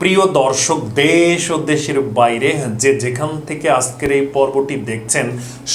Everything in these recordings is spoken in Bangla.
প্রিয় দর্শক, দেশ ও দেশের বাইরে যে যেখান থেকে আজকের এই পর্বটি দেখছেন,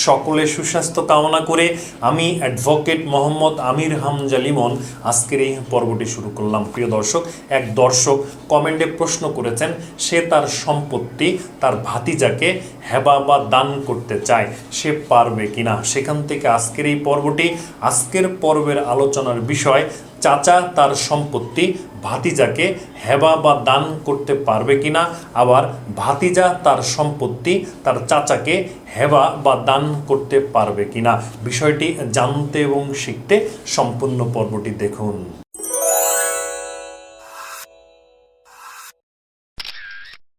সকলে সুস্বাস্থ্য কামনা করে আমি অ্যাডভোকেট মোহাম্মদ আমির হামজা লিমন আজকের এই পর্বটি শুরু করলাম। প্রিয় দর্শক, এক দর্শক কমেন্টে প্রশ্ন করেছেন, সে তার সম্পত্তি তার ভাতিজাকে হেবা বা দান করতে চায়, সে পারবে কিনা? সেখান থেকে আজকের এই পর্বটি, আজকের পর্বের আলোচনার বিষয় চাচা তার সম্পত্তি ভাতিজাকে হেবা বা দান করতে পারবে কিনা, আবার ভাতিজা তার সম্পত্তি তার চাচাকে হেবা বা দান করতে পারবে কিনা, বিষয়টি জানতে এবং শিখতে সম্পূর্ণ পর্বটি দেখুন।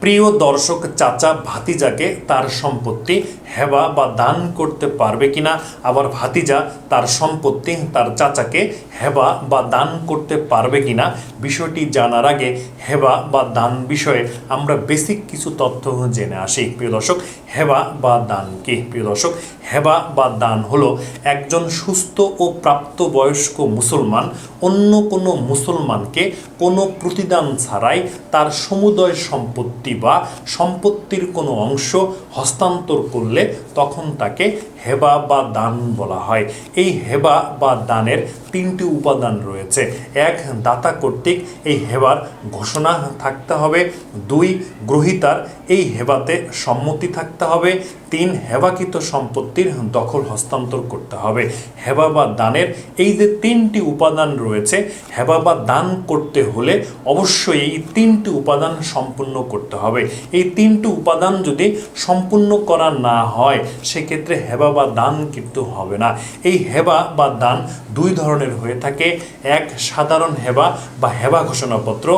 প্রিয় দর্শক চাচা ভাতিজাকে তার সম্পত্তি, হেবা বা দান করতে পারবে কিনা, আবার ভাতিজা তার সম্পত্তি, তার চাচাকে হেবা বা দান করতে পারবে কিনা, বিষয়টি জানার আগে হেবা বা দান বিষয়ে আমরা বেসিক কিছু তথ্য জেনে আসি। প্রিয় দর্শক, হেবা বা দান কি? প্রিয় দর্শক হেবা বা দান হলো একজন সুস্থ ও প্রাপ্তবয়স্ক মুসলমান, অন্য কোনো মুসলমানকে কোনো প্রতিদান ছাড়াই তার সমুদয় সম্পত্তি বা সম্পত্তির কোনো অংশ হস্তান্তর করলে তখন তাকে হেবা বা দান বলা হয়। এই হেবা বা দানের তিনটি উপাদান রয়েছে। এক, দাতা কর্তৃক এই হেবার ঘোষণা থাকতে হবে। দুই, গ্রহিতার এই হেবাতে সম্মতি থাকতে হবে। তিন, হেবাকৃত সম্পত্তির দখল হস্তান্তর করতে হবে। হেবা বা দানের এই যে তিনটি উপাদান রয়েছে, হেবা বা দান করতে হলে অবশ্যই এই তিনটি উপাদান সম্পূর্ণ করতে হবে। এই তিনটি উপাদান যদি সম্পূর্ণ করা না হয়, সেক্ষেত্রে হেবা বা দান কিন্তু হবে না। এই হেবা বা দান দুই ধরনের হয়ে থাকে। এক সাধারণ হেবা বা হেবা ঘোষণাপত্র,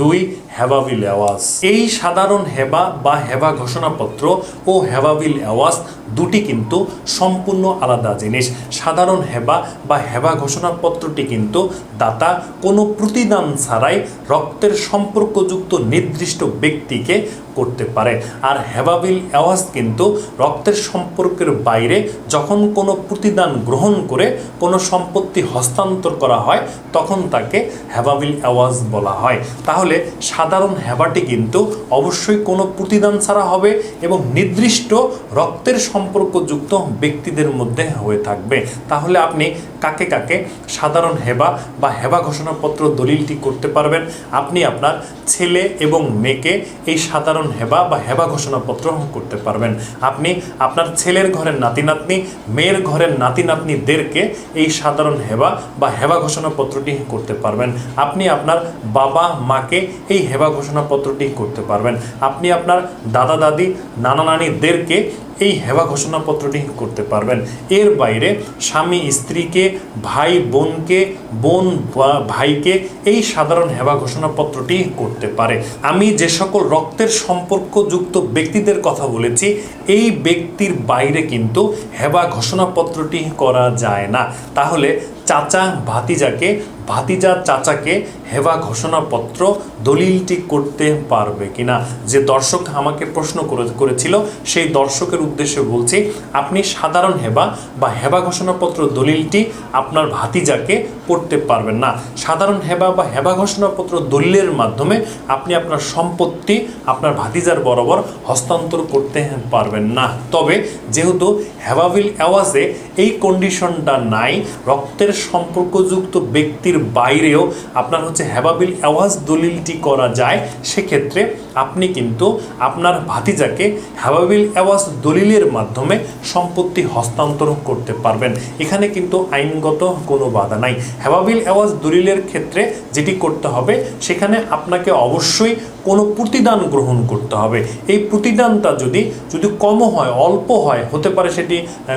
দুই হেবাবিল অ্যাওয়াজ এই সাধারণ হেবা বা হেবা ঘোষণাপত্র ও হেবাবিল আওয়াজ দুটি কিন্তু সম্পূর্ণ আলাদা জিনিস। সাধারণ হেবা বা হেবা ঘোষণাপত্রটি কিন্তু দাতা কোনো প্রতিদান ছাড়াই রক্তের সম্পর্কযুক্ত নির্দিষ্ট ব্যক্তিকে করতে পারে। আর হেবাবিল অ্যাওয়াজ কিন্তু রক্তের সম্পর্কের বাইরে যখন কোনো প্রতিদান গ্রহণ করে কোনো সম্পত্তি হস্তান্তর করা হয়, তখন তাকে হেবাবিল অ্যাওয়াজ বলা হয়। তাহলে সাধারণ হেবাটি কিন্তু অবশ্যই কোনো প্রতিদান ছাড়া হবে এবং নির্দিষ্ট রক্তের সম্পর্কযুক্ত ব্যক্তিদের মধ্যে হয়ে থাকবে। তাহলে আপনি কাকে কাকে সাধারণ হেবা বা হেবা ঘোষণাপত্র দলিলটি করতে পারবেন, আপনি আপনার ছেলে এবং মেয়েকে এই সাধারণ হেবা বা হেবা ঘোষণাপত্র করতে পারবেন। আপনি আপনার ছেলের ঘরের নাতি নাতনি মেয়ের ঘরের নাতি নাতনিদেরকে এই সাধারণ হেবা বা হেবা ঘোষণাপত্রটি করতে পারবেন। আপনি আপনার বাবা, মাকে এই হেবা ঘোষণাপত্রটি করতে পারবেন। আপনি আপনার দাদা, দাদি, নানা নানিদেরকে এই হেবা ঘোষণাপত্রটি করতে পারবেন। এর বাইরে স্বামী, স্ত্রীকে ভাই বোনকে, বোন ভাইকে এই সাধারণ হেবা ঘোষণাপত্রটি করতে পারে। আমি যে সকল রক্তের সম্পর্কযুক্ত ব্যক্তিদের কথা বলেছি, এই ব্যক্তির বাইরে কিন্তু হেবা ঘোষণাপত্রটি করা যায় না। তাহলে চাচা ভাতিজাকে ভাতিজা চাচাকে হেবা ঘোষণাপত্র দলিলটি করতে পারবে কিনা? যে দর্শক আমাকে প্রশ্ন করে, করেছিল, সেই দর্শকের উদ্দেশ্যে বলছি, আপনি সাধারণ হেবা বা হেবা ঘোষণাপত্র দলিলটি আপনার ভাতিজাকে করতে পারবেন না। সাধারণ হেবা বা হেবা ঘোষণাপত্র দলিলের মাধ্যমে আপনি আপনার সম্পত্তি আপনার ভাতিজার বরাবর হস্তান্তর করতে পারবেন না। তবে যেহেতু হেবাবিল অ্যাওয়াজে এই কন্ডিশনটা নাই, রক্তের সম্পর্কযুক্ত ব্যক্তির বাইরেও আপনার হচ্ছে হ্যাবাবিল আওয়াজ দলিলটি করা যায়, সেক্ষেত্রে আপনি কিন্তু আপনার ভাতিজাকে হ্যাবাবিল আওয়াজ দলিলের মাধ্যমে সম্পত্তি হস্তান্তর করতে পারবেন। এখানে কিন্তু আইনগত কোনো বাধা নাই। হ্যাবাবিল আওয়াজ দলিলের ক্ষেত্রে যেটি করতে হবে, সেখানে আপনাকে অবশ্যই কোনো প্রতিদান গ্রহণ করতে হবে। এই প্রতিদানটা যদি যদি কমও হয় অল্প হয় হতে পারে সেটি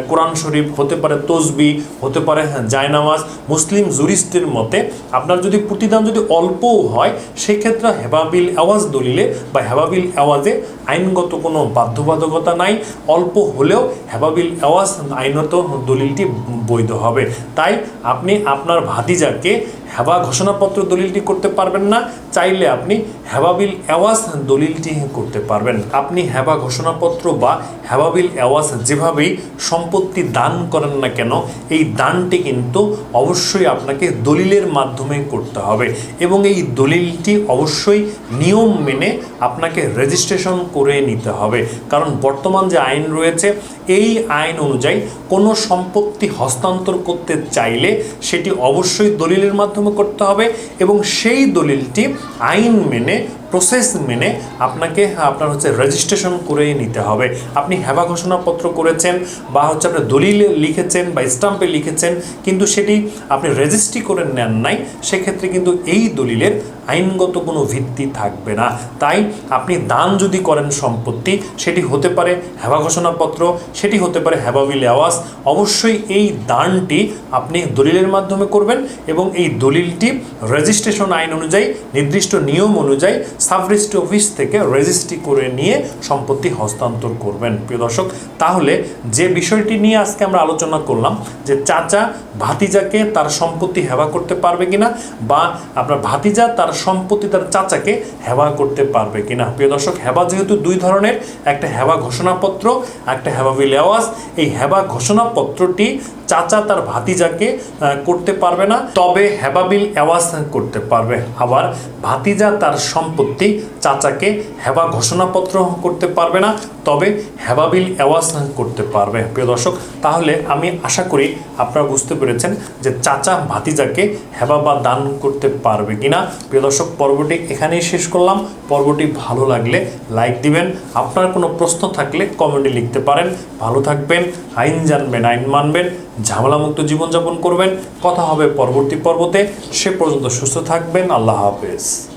কোরআন শরীফ হতে পারে তসবি হতে পারে হ্যাঁ, জায়নামাজ মুসলিম জুরিস্টের মতে আপনার যদি প্রতিদান যদি অল্পও হয় সেক্ষেত্রে হেবাবিল আওয়াজ দলিলে বা হেবাবিল আওয়াজে আইনগত কোনো বাধ্যবাধকতা নাই। অল্প হলেও হেবাবিল আওয়াজ আইনত দলিলটি বৈধ হবে। তাই আপনি আপনার ভাতিজাকে হেবা ঘোষণাপত্র দলিলটি করতে পারবেন না, চাইলে আপনি হেবাবিল অ্যাওয়াজ দলিলটি করতে পারবেন। আপনি হেবা ঘোষণাপত্র বা হেবাবিল অ্যাওয়াজ যেভাবেই সম্পত্তি দান করেন না কেন, এই দানটি কিন্তু অবশ্যই আপনাকে দলিলের মাধ্যমে করতে হবে এবং এই দলিলটি অবশ্যই নিয়ম মেনে আপনাকে রেজিস্ট্রেশন করে নিতে হবে। কারণ বর্তমান যে আইন রয়েছে, এই আইন অনুযায়ী কোনো সম্পত্তি হস্তান্তর করতে চাইলে সেটি অবশ্যই দলিলের মাধ্যমে করতে হবে এবং সেই দলিলটি আইন মেনে প্রসেস মেনে আপনাকে, আপনার হচ্ছে রেজিস্ট্রেশন করে নিতে হবে। আপনি হেবা ঘোষণাপত্র করেছেন বা হচ্ছে আপনি দলিলে লিখেছেন বা স্টাম্পে লিখেছেন, কিন্তু সেটি আপনি রেজিস্ট্রি করে নেন নাই, সেক্ষেত্রে কিন্তু এই দলিলের আইনগত কোনো ভিত্তি থাকবে না। তাই আপনি দান যদি করেন সম্পত্তি, সেটি হতে পারে হেবা ঘোষণাপত্র, সেটি হতে পারে হেবাবিল আওয়াজ, অবশ্যই এই দানটি আপনি দলিলের মাধ্যমে করবেন এবং এই দলিলটি রেজিস্ট্রেশন আইন অনুযায়ী, নির্দিষ্ট নিয়ম অনুযায়ী সাব রেজিস্ট্রি অফিস থেকে রেজিস্ট্রি করে নিয়ে সম্পত্তি হস্তান্তর করবেন। প্রিয় দর্শক, তাহলে যে বিষয়টি নিয়ে আজকে আমরা আলোচনা করলাম, যে চাচা ভাতিজাকে তার সম্পত্তি হেবা করতে পারবে কিনা বা আপনার ভাতিজা তার সম্পত্তি তার চাচাকে হেবা করতে পারবে কিনা। প্রিয় দর্শক হেবা যেহেতু দুই ধরনের, একটা হেবা ঘোষণাপত্র, একটা হেবাবিল আওয়াজ এই হেবা ঘোষণাপত্রটি চাচা তার ভাতিজাকে করতে পারবে না, তবে হেবাবিল আওয়াজ করতে পারবে। আবার ভাতিজা তার সম্পত্তি চাচাকে হেবা ঘোষণাপত্র করতে পারবে না, তবে হেবাবিল আওয়াজ করতে পারবে। প্রিয় দর্শক, তাহলে আমি আশা করি আপনারা বুঝতে পেরেছেন যে চাচা ভাতিজাকে হেবা বা দান করতে পারবে কিনা। প্রিয় দর্শক, পর্বটি এখানেই শেষ করলাম। পর্বটি ভালো লাগলে লাইক দিবেন। আপনার কোনো প্রশ্ন থাকলে কমেন্টে লিখতে পারেন। ভালো থাকবেন। আইন জানবেন, আইন মানবেন। ঝামেলামুক্ত জীবনযাপন করবেন। কথা হবে পরবর্তী পর্বতে। সে পর্যন্ত সুস্থ থাকবেন। আল্লাহ হাফেজ।